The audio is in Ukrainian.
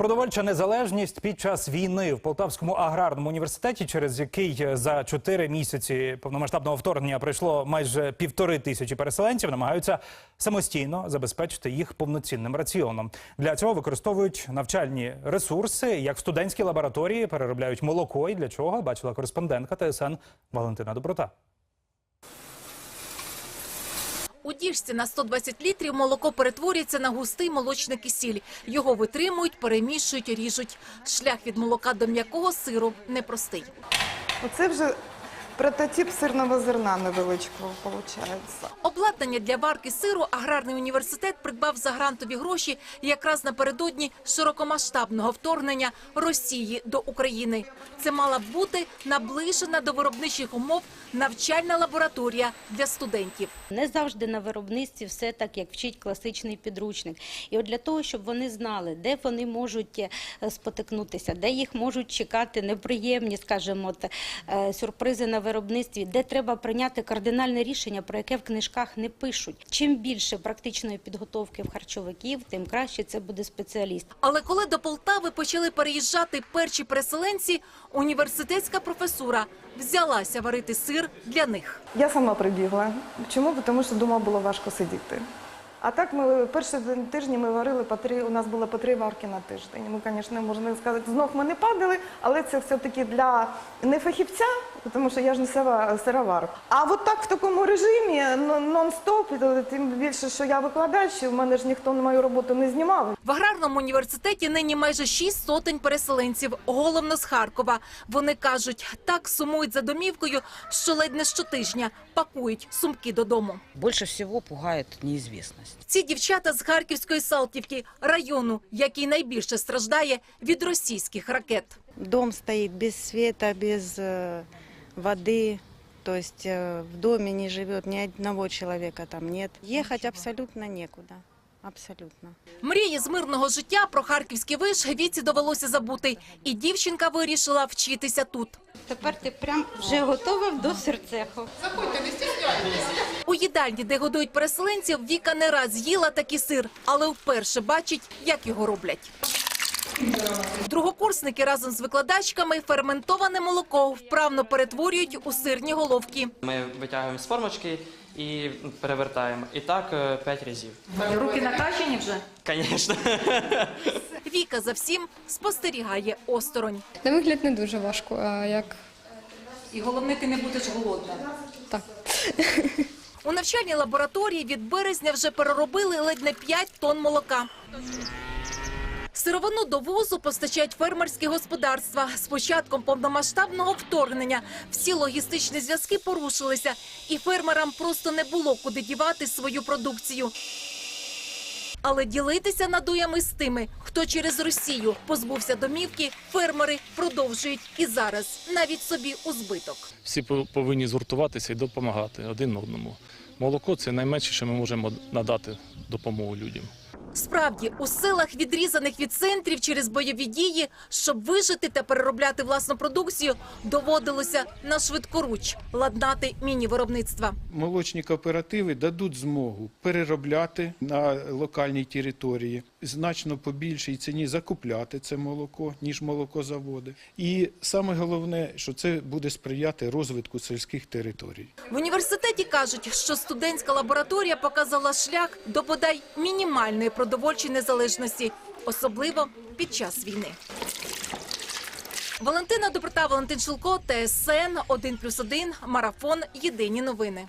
Продовольча незалежність під час війни в Полтавському аграрному університеті, через який за чотири місяці повномасштабного вторгнення прийшло майже півтори тисячі переселенців, намагаються самостійно забезпечити їх повноцінним раціоном. Для цього використовують навчальні ресурси, як в студентській лабораторії переробляють молоко. І для чого бачила кореспондентка ТСН Валентина Доброта. У діжці на 120 літрів молоко перетворюється на густий молочний кисіль. Його витримують, перемішують, ріжуть. Шлях від молока до м'якого сиру непростий. Оце вже прототип сирного зерна невеличкого виходить. Обладнання для варки сиру аграрний університет придбав за грантові гроші якраз напередодні широкомасштабного вторгнення Росії до України. Це мала б бути наближена до виробничих умов навчальна лабораторія для студентів. Не завжди на виробництві все так, як вчить класичний підручник. І от для того, щоб вони знали, де вони можуть е, спотикнутися, де їх можуть чекати неприємні, скажімо, от, е, сюрпризи на виробництві, де треба прийняти кардинальне рішення, про яке в книжках не пишуть. Чим більше практичної підготовки в харчовиків, тим краще це буде спеціаліст. Але коли до Полтави почали переїжджати перші переселенці, університетська професура взялася варити сир для них. Я сама прибігла. Чому? Тому що вдома було важко сидіти. А так ми перші тижні ми варили по три, у нас було по три варки на тиждень. Ми, звісно, можна сказати, знов ми не падали, але це все-таки для не фахівця, тому що я ж не сира- сировар. А от так в такому режимі нон-стоп, тим більше, що я викладач, і в мене ж ніхто мою роботу не знімав. В аграрному університеті нині майже шість сотень переселенців, головно з Харкова. Вони кажуть, так сумують за домівкою, що ледь не щотижня пакують сумки додому. Больше всего пугает неизвестность. Ці дівчата з Харківської Салтівки, району, який найбільше страждає від російських ракет. Дом стоит без света, без э, воды. То есть э, в доме не живет ни одного человека там нет. Ехать абсолютно некуда. Абсолютно. Мрії з мирного життя про харківський виш віці довелося забути, і дівчинка вирішила вчитися тут. Тепер ти прям вже готова до серцеху. У їдальні, де годують переселенців, Віка не раз їла такий сир, але вперше бачить, як його роблять. Другокурсники разом з викладачками ферментоване молоко вправно перетворюють у сирні головки. Ми витягуємо з формочки і перевертаємо. І так е, п'ять разів. Руки накачані вже. Звісно. Віка за всім спостерігає осторонь. На вигляд не дуже важко, а як І головне, ти не будеш голодна. так. У навчальній лабораторії від березня вже переробили ледь не 5 тонн молока. Сировину до вузу постачають фермерські господарства. З початком повномасштабного вторгнення всі логістичні зв'язки порушилися, і фермерам просто не було куди дівати свою продукцію. Але ділитися надуями з тими, хто через Росію позбувся домівки, фермери продовжують і зараз, навіть собі у збиток. всі по- повинні згуртуватися і допомагати один одному. Молоко це найменше, що ми можемо надати допомогу людям. Справді, у селах, відрізаних від центрів через бойові дії, щоб вижити та переробляти власну продукцію, доводилося на швидкоруч ладнати міні-виробництва. Молочні кооперативи дадуть змогу переробляти на локальній території значно по більшій ціні закупляти це молоко, ніж молокозаводи. І саме головне, що це буде сприяти розвитку сільських територій. В університеті кажуть, що студентська лабораторія показала шлях до бодай мінімальної продовольчої незалежності, особливо під час війни. Валентина Доброта, Валентин Шилко, ТСН 1+,1, Марафон. Єдині новини.